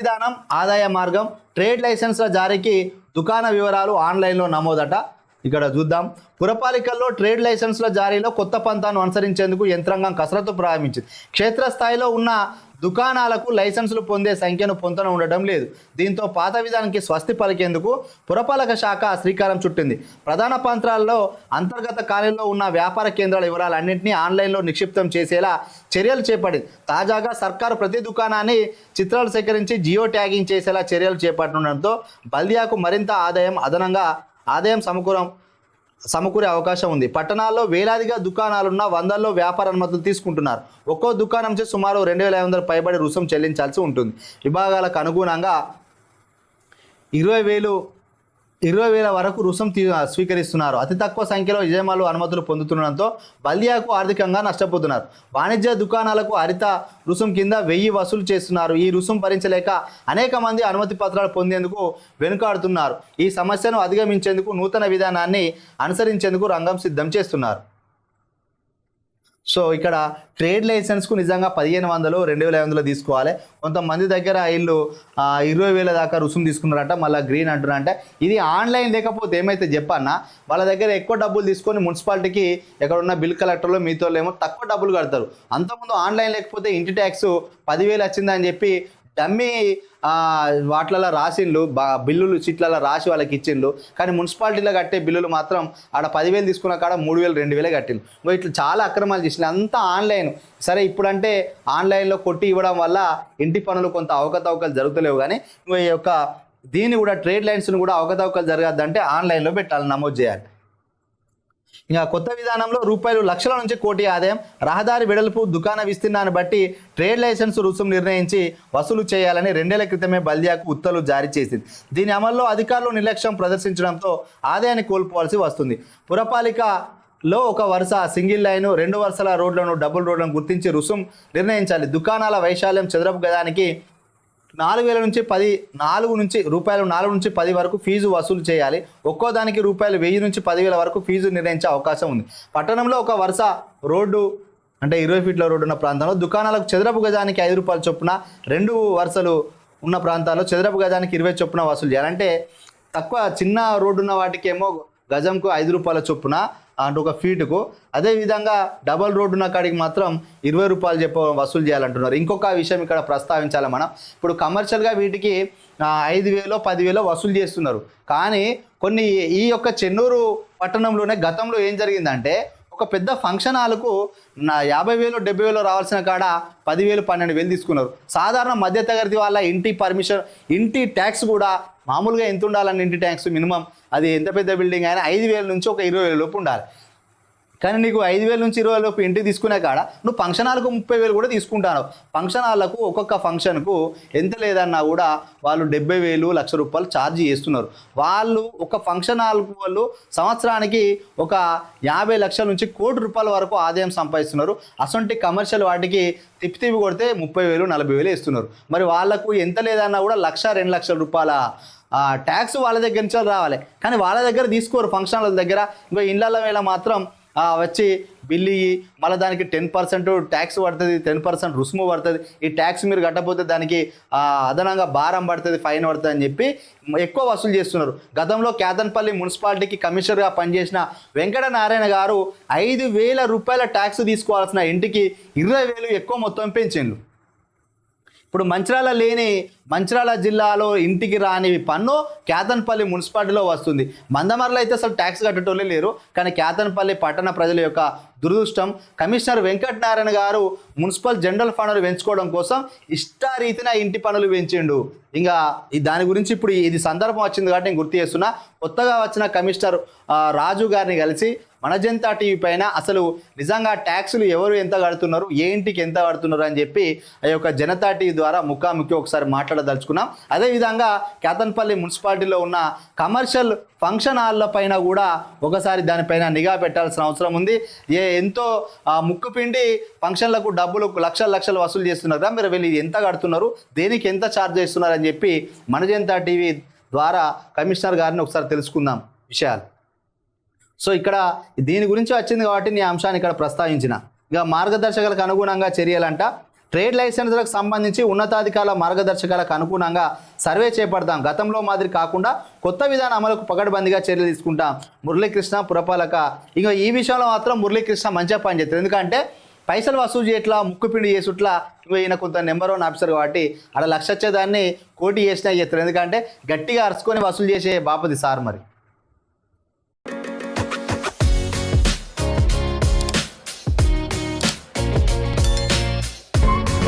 విధానం ఆదాయ మార్గం ట్రేడ్ లైసెన్స్ల జారీకి దుకాణ వివరాలు ఆన్లైన్లో నమోదట. ఇక్కడ చూద్దాం. పురపాలికల్లో ట్రేడ్ లైసెన్స్ల జారీలో కొత్త పంతాను అనుసరించేందుకు యంత్రాంగం కసరత్తు ప్రారంభించింది. క్షేత్రస్థాయిలో ఉన్న దుకాణాలకు లైసెన్సులు పొందే సంఖ్యను పొంతన ఉండడం లేదు. దీంతో పాత విధానానికి స్వస్తి పలికేందుకు పురపాలక శాఖ శ్రీకారం చుట్టింది. ప్రధాన ప్రాంతాల్లో అంతర్గత కార్యంలో ఉన్న వ్యాపార కేంద్రాల వివరాలన్నింటినీ ఆన్లైన్లో నిక్షిప్తం చేసేలా చర్యలు చేపట్టింది. తాజాగా సర్కారు ప్రతి దుకాణాన్ని చిత్రాలు సేకరించి జియో ట్యాగింగ్ చేసేలా చర్యలు చేపట్టడంతో బల్దియాకు మరింత ఆదాయం అదనంగా ఆదాయం సమకూరం సమకూరే అవకాశం ఉంది. పట్టణాల్లో వేలాదిగా దుకాణాలున్న వందల్లో వ్యాపార అనుమతులు తీసుకుంటున్నారు. ఒక్కో దుకాణం నుంచి సుమారు రెండు వేల ఐదు వందల పైబడి రుసుం చెల్లించాల్సి ఉంటుంది. విభాగాలకు అనుగుణంగా ఇరవై వేలు ఇరవై వేల వరకు రుసం తీ స్వీకరిస్తున్నారు. అతి తక్కువ సంఖ్యలో యజమానులు అనుమతులు పొందుతుండడంతో బల్దియాకు ఆర్థికంగా నష్టపోతున్నారు. వాణిజ్య దుకాణాలకు హరిత రుసుం కింద వెయ్యి వసూలు చేస్తున్నారు. ఈ రుసుం భరించలేక అనేక మంది అనుమతి పత్రాలు పొందేందుకు వెనుకాడుతున్నారు. ఈ సమస్యను అధిగమించేందుకు నూతన విధానాన్ని అనుసరించేందుకు రంగం సిద్ధం చేస్తున్నారు. సో ఇక్కడ ట్రేడ్ లైసెన్స్కు నిజంగా పదిహేను వందలు రెండు వేల ఐదు వందలు తీసుకోవాలి. కొంతమంది దగ్గర వీళ్ళు ఇరవై వేల దాకా రుసుము తీసుకున్నారట మళ్ళీ గ్రీన్ అంటున్నారంటే. ఇది ఆన్లైన్ లేకపోతే ఏమైతే చెప్పన్నా వాళ్ళ దగ్గర ఎక్కువ డబ్బులు తీసుకొని మున్సిపాలిటీకి ఎక్కడున్న బిల్ కలెక్టర్లో మీతో ఏమో తక్కువ డబ్బులు కడతారు. అంతకుముందు ఆన్లైన్ లేకపోతే ఇంటి ట్యాక్స్ పదివేలు వచ్చిందని చెప్పి డమ్మీ వాట్లలో వాటిలలో రాసిండ్లు బా బిల్లులు చిట్లలో రాసి వాళ్ళకి ఇచ్చిండ్లు. కానీ మున్సిపాలిటీలో కట్టే బిల్లులు మాత్రం ఆడ పదివేలు తీసుకున్న కాడ మూడు వేలు రెండు వేలే కట్టిండ్రు. ఇంకో ఇట్లా చాలా అక్రమాలు చేసిండ్రు అంతా ఆన్లైన్. సరే ఇప్పుడంటే ఆన్లైన్లో కొట్టి ఇవ్వడం వల్ల ఇంటి పనులు కొంత అవకతవకలు జరుగుతలేవు కానీ ఇంకో ఈ యొక్క దీన్ని కూడా ట్రేడ్ లైన్స్ని కూడా అవకతవకలు జరగద్దంటే ఆన్లైన్లో పెట్టాలి నమోదు చేయాలి. ఇంకా కొత్త విధానంలో రూపాయలు లక్షల నుంచి కోటి ఆదాయం రహదారి వెడల్పు దుకాణ విస్తీర్ణాన్ని బట్టి ట్రేడ్ లైసెన్స్ రుసుం నిర్ణయించి వసూలు చేయాలని రెండేళ్ళ క్రితమే బల్దియాకు ఉత్తర్వులు జారీ చేసింది. దీని అమల్లో అధికారులు నిర్లక్ష్యం ప్రదర్శించడంతో ఆదాయాన్ని కోల్పోవాల్సి వస్తుంది. పురపాలిక లో ఒక వరుస సింగిల్ లైన్ రెండు వరుసల రోడ్లను డబుల్ రోడ్లను గుర్తించి రుసుం నిర్ణయించాలి. దుకాణాల వైశాల్యం చదరపు గదానికి నాలుగు వేల నుంచి పది నాలుగు నుంచి రూపాయలు నాలుగు నుంచి పది వరకు ఫీజు వసూలు చేయాలి. ఒక్కో దానికి రూపాయలు వెయ్యి నుంచి పదివేల వరకు ఫీజు నిర్ణయించే అవకాశం ఉంది. పట్టణంలో ఒక వరుస రోడ్డు అంటే ఇరవై ఫీట్ల రోడ్డు ఉన్న ప్రాంతంలో దుకాణాలకు చదరపు గజానికి ఐదు రూపాయల చొప్పున రెండు వరుసలు ఉన్న ప్రాంతాల్లో చదరపు గజానికి ఇరవై చొప్పున వసూలు చేయాలంటే తక్కువ చిన్న రోడ్డు ఉన్న వాటికేమో గజంకు ఐదు రూపాయల చొప్పున అంటే ఒక ఫీటుకు. అదేవిధంగా డబల్ రోడ్డు ఉన్న కాడికి మాత్రం ఇరవై రూపాయలు చెప్ప వసూలు చేయాలంటున్నారు. ఇంకొక విషయం ఇక్కడ ప్రస్తావించాలి మనం. ఇప్పుడు కమర్షియల్గా వీటికి ఐదు వేలో పదివేలో వసూలు చేస్తున్నారు. కానీ కొన్ని ఈ యొక్క చెన్నూరు పట్టణంలోనే గతంలో ఏం జరిగిందంటే ఒక పెద్ద ఫంక్షన్ హాల్కు నా యాభై వేలు డెబ్బై వేలు రావాల్సిన కాడ పదివేలు పన్నెండు వేలు తీసుకున్నారు. సాధారణ మధ్యతరగతి వాళ్ళ ఇంటి పర్మిషన్ ఇంటి ట్యాక్స్ కూడా మామూలుగా ఎంత ఉండాలని ఇంటి ట్యాక్స్ మినిమం అది ఎంత పెద్ద బిల్డింగ్ అయినా ఐదు వేల నుంచి ఒక ఇరవై వేల లోపు ఉండాలి. కానీ నీకు ఐదు వేల నుంచి ఇరవై లోపు ఇంటికి తీసుకునే కాడ నువ్వు ఫంక్షన్ హాల్కు ముప్పై వేలు కూడా తీసుకుంటాను ఫంక్షన్ హాల్లకు ఒక్కొక్క ఫంక్షన్కు ఎంత లేదన్నా కూడా వాళ్ళు డెబ్బై వేలు లక్ష రూపాయలు ఛార్జ్ చేస్తున్నారు. వాళ్ళు ఒక ఫంక్షన్ హాల్కు వాళ్ళు సంవత్సరానికి ఒక యాభై లక్షల నుంచి కోటి రూపాయల వరకు ఆదాయం సంపాదిస్తున్నారు. అసొంటి కమర్షియల్ వాటికి తిప్పి తిప్పి కొడితే ముప్పై వేలు నలభై వేలు ఇస్తున్నారు మరి వాళ్ళకు ఎంత లేదన్నా కూడా లక్ష రెండు లక్షల రూపాయల ట్యాక్స్ వాళ్ళ దగ్గర నుంచి రావాలి. కానీ వాళ్ళ దగ్గర తీసుకోరు ఫంక్షన్ హాల్ దగ్గర. ఇంకా ఇళ్ళ వేళ మాత్రం వచ్చి బిల్లు ఇయ్యి మళ్ళీ దానికి టెన్ పర్సెంట్ ట్యాక్స్ పడుతుంది టెన్ పర్సెంట్ రుసుము పడుతుంది. ఈ ట్యాక్స్ మీరు కట్టకపోతే దానికి అదనంగా భారం పడుతుంది ఫైన్ పడుతుంది అని చెప్పి ఎక్కువ వసూలు చేస్తున్నారు. గతంలో కేతన్పల్లి మున్సిపాలిటీకి కమిషనర్గా పనిచేసిన వెంకట నారాయణ గారు ఐదు వేల రూపాయల ట్యాక్స్ తీసుకోవాల్సిన ఇంటికి ఇరవై వేలు ఎక్కువ మొత్తం పెంచిండ్రు ఇప్పుడు మంచిర్యాల లేని మంచిర్యాల జిల్లాలో ఇంటికి రాని పన్ను కేతన్పల్లి మున్సిపాలిటీలో వస్తుంది. మందమర్లో అయితే అసలు ట్యాక్స్ కట్టేటోళ్ళే లేరు. కానీ కేతన్పల్లి పట్టణ ప్రజల యొక్క దురదృష్టం కమిషనర్ వెంకటనారాయణ గారు మున్సిపల్ జనరల్ ఫండ్ను పెంచుకోవడం కోసం ఇష్టారీతిన ఇంటి పనులు పెంచిండు. ఇంకా దాని గురించి ఇప్పుడు ఇది సందర్భం వచ్చింది కాబట్టి నేను గుర్తు చేస్తున్నా. కొత్తగా వచ్చిన కమిషనర్ రాజు గారిని కలిసి మన జనతా టీవీ పైన అసలు నిజంగా ట్యాక్సులు ఎవరు ఎంత కడుతున్నారు ఏ ఇంటికి ఎంత కడుతున్నారు అని చెప్పి ఆ యొక్క జనతా టీవీ ద్వారా ముఖాముఖి ఒకసారి మాట్లాడదలుచుకున్నాం. అదేవిధంగా కేతన్పల్లి మున్సిపాలిటీలో ఉన్న కమర్షియల్ ఫంక్షన్ హాల్ల పైన కూడా ఒకసారి దానిపైన నిఘా పెట్టాల్సిన అవసరం ఉంది. ఏ ఎంతో ముక్కుపిండి ముక్కు పిండి ఫంక్షన్లకు డబ్బులు లక్షల లక్షలు వసూలు చేస్తున్నారు మీరు వీళ్ళు ఎంత కడుతున్నారు దేనికి ఎంత ఛార్జ్ చేస్తున్నారు అని చెప్పి మన జనతా టీవీ ద్వారా కమిషనర్ గారిని ఒకసారి తెలుసుకుందాం విషయాలు. సో ఇక్కడ దీని గురించి వచ్చింది కాబట్టి నీ అంశాన్ని ఇక్కడ ప్రస్తావించిన. ఇక మార్గదర్శకాలకు అనుగుణంగా చర్యలంట. ట్రేడ్ లైసెన్సులకు సంబంధించి ఉన్నతాధికారుల మార్గదర్శకాలకు అనుగుణంగా సర్వే చేపడతాం గతంలో మాదిరి కాకుండా కొత్త విధాన అమలుకు పకడ్బందీగా చర్యలు తీసుకుంటాం. మురళీకృష్ణ పురపాలక. ఇక ఈ విషయంలో మాత్రం మురళీకృష్ణ మంచిగా పనిచేస్తారు. ఎందుకంటే పైసలు వసూలు చేయట్లా ముక్కుపిండి చేసుట్లా ఇగో ఈయన కొంత నెంబర్ వన్ ఆఫీసర్ కాబట్టి అలా లక్ష వచ్చేదాన్ని కోటి చేసినా చేస్తారు. ఎందుకంటే గట్టిగా అరుచుకొని వసూలు చేసే బాపది సార్ మరి.